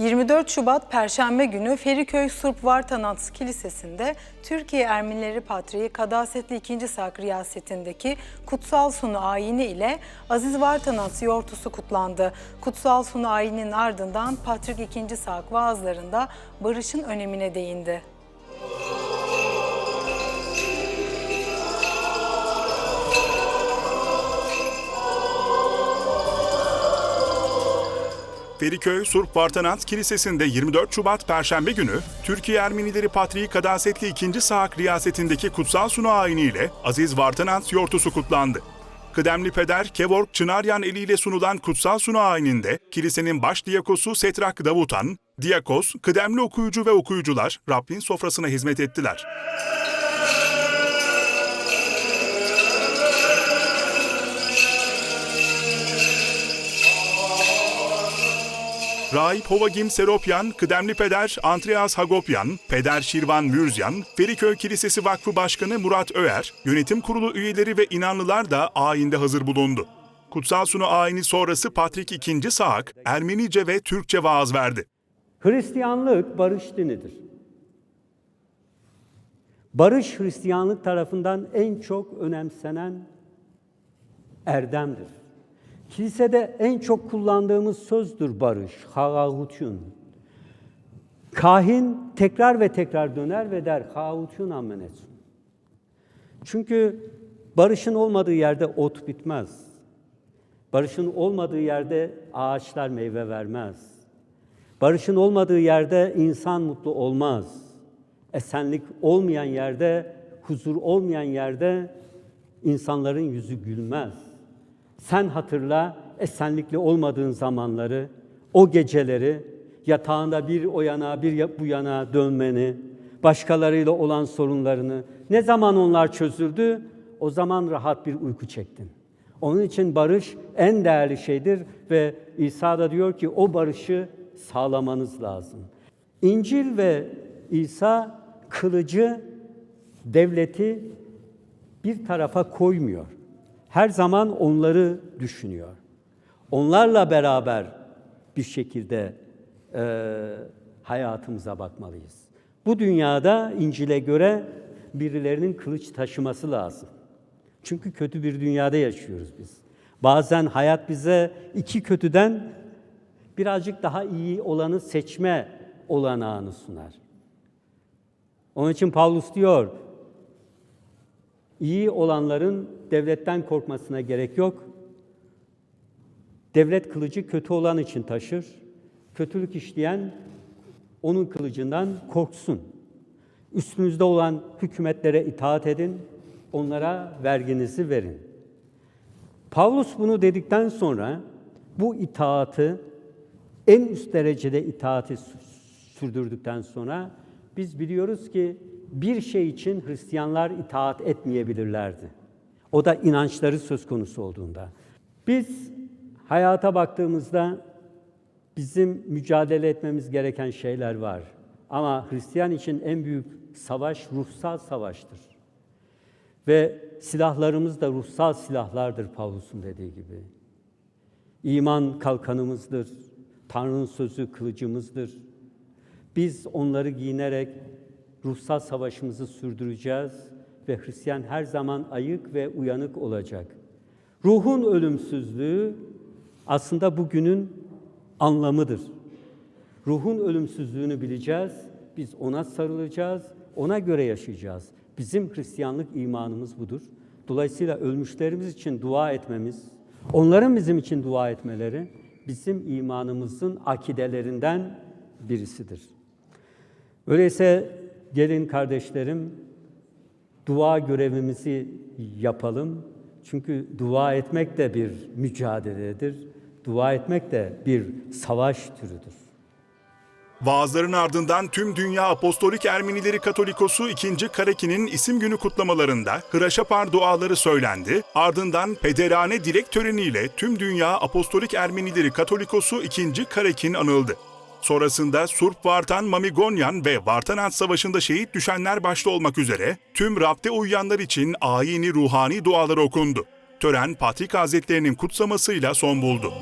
24 Şubat Perşembe günü Feriköy Surp Vartanats Kilisesi'nde Türkiye Ermenileri Patriği Kadasetli 2. Sak riyasetindeki Kutsal Sunu ayini ile Aziz Vartanats yortusu kutlandı. Kutsal Sunu ayinin ardından Patrik 2. Sak vaazlarında barışın önemine değindi. Feriköy Surp Vartanant Kilisesi'nde 24 Şubat Perşembe günü Türkiye Ermenileri Patriği Kadasetli 2. Saak riyasetindeki kutsal sunu ayini ile Aziz Vartanant yortusu kutlandı. Kıdemli peder Kevork Çınaryan eliyle sunulan kutsal sunu ayininde kilisenin baş diyakosu Setrak Davutan, diyakos, kıdemli okuyucu ve okuyucular Rabbin sofrasına hizmet ettiler. Rahip Hovagim Seropyan, kıdemli peder Andreas Hagopyan, peder Şirvan Mürzyan, Feriköy Kilisesi Vakfı Başkanı Murat Öer, yönetim kurulu üyeleri ve inanlılar da ayinde hazır bulundu. Kutsal Sunu ayini sonrası Patrik II. Saak, Ermenice ve Türkçe vaaz verdi. Hristiyanlık barış dinidir. Barış Hristiyanlık tarafından en çok önemsenen erdemdir. Kilisede en çok kullandığımız sözdür barış, hagagutun. Kahin tekrar ve tekrar döner ve der hagagutun amenetsun. Çünkü barışın olmadığı yerde ot bitmez. Barışın olmadığı yerde ağaçlar meyve vermez. Barışın olmadığı yerde insan mutlu olmaz. Esenlik olmayan yerde, huzur olmayan yerde insanların yüzü gülmez. Sen hatırla esenlikli olmadığın zamanları, o geceleri, yatağında bir o yana bir bu yana dönmeni, başkalarıyla olan sorunlarını. Ne zaman onlar çözüldü? O zaman rahat bir uyku çektin. Onun için barış en değerli şeydir ve İsa da diyor ki o barışı sağlamanız lazım. İncil ve İsa kılıcı, devleti bir tarafa koymuyor. Her zaman onları düşünüyor. Onlarla beraber bir şekilde e, hayatımıza bakmalıyız. Bu dünyada İncil'e göre birilerinin kılıç taşıması lazım. Çünkü kötü bir dünyada yaşıyoruz biz. Bazen hayat bize iki kötüden birazcık daha iyi olanı seçme olanağını sunar. Onun için Paulus diyor, iyi olanların devletten korkmasına gerek yok. Devlet kılıcı kötü olan için taşır. Kötülük işleyen onun kılıcından korksun. Üstünüzde olan hükümetlere itaat edin, onlara verginizi verin. Pavlus bunu dedikten sonra bu itaatı en üst derecede itaati sürdürdükten sonra biz biliyoruz ki bir şey için Hristiyanlar itaat etmeyebilirlerdi. O da inançları söz konusu olduğunda. Biz hayata baktığımızda bizim mücadele etmemiz gereken şeyler var. Ama Hristiyan için en büyük savaş ruhsal savaştır. Ve silahlarımız da ruhsal silahlardır Pavlus'un dediği gibi. İman kalkanımızdır. Tanrı'nın sözü kılıcımızdır. Biz onları giyinerek ruhsal savaşımızı sürdüreceğiz ve Hristiyan her zaman ayık ve uyanık olacak. Ruhun ölümsüzlüğü aslında bugünün anlamıdır. Ruhun ölümsüzlüğünü bileceğiz, biz ona sarılacağız, ona göre yaşayacağız. Bizim Hristiyanlık imanımız budur. Dolayısıyla ölmüşlerimiz için dua etmemiz, onların bizim için dua etmeleri bizim imanımızın akidelerinden birisidir. Öyleyse gelin kardeşlerim dua görevimizi yapalım. Çünkü dua etmek de bir mücadeledir. Dua etmek de bir savaş türüdür. Vaazların ardından tüm Dünya Apostolik Ermenileri Katolikosu 2. Kareki'nin isim günü kutlamalarında Hıraşapar duaları söylendi. Ardından pederane dilek töreniyle tüm Dünya Apostolik Ermenileri Katolikosu 2. Karekin anıldı. Sonrasında Surp Vartan Mamigonyan ve Vartanat Savaşı'nda şehit düşenler başta olmak üzere tüm Rab'de uyuyanlar için ayini ruhani dualar okundu. Tören Patrik Hazretlerinin kutsamasıyla son buldu.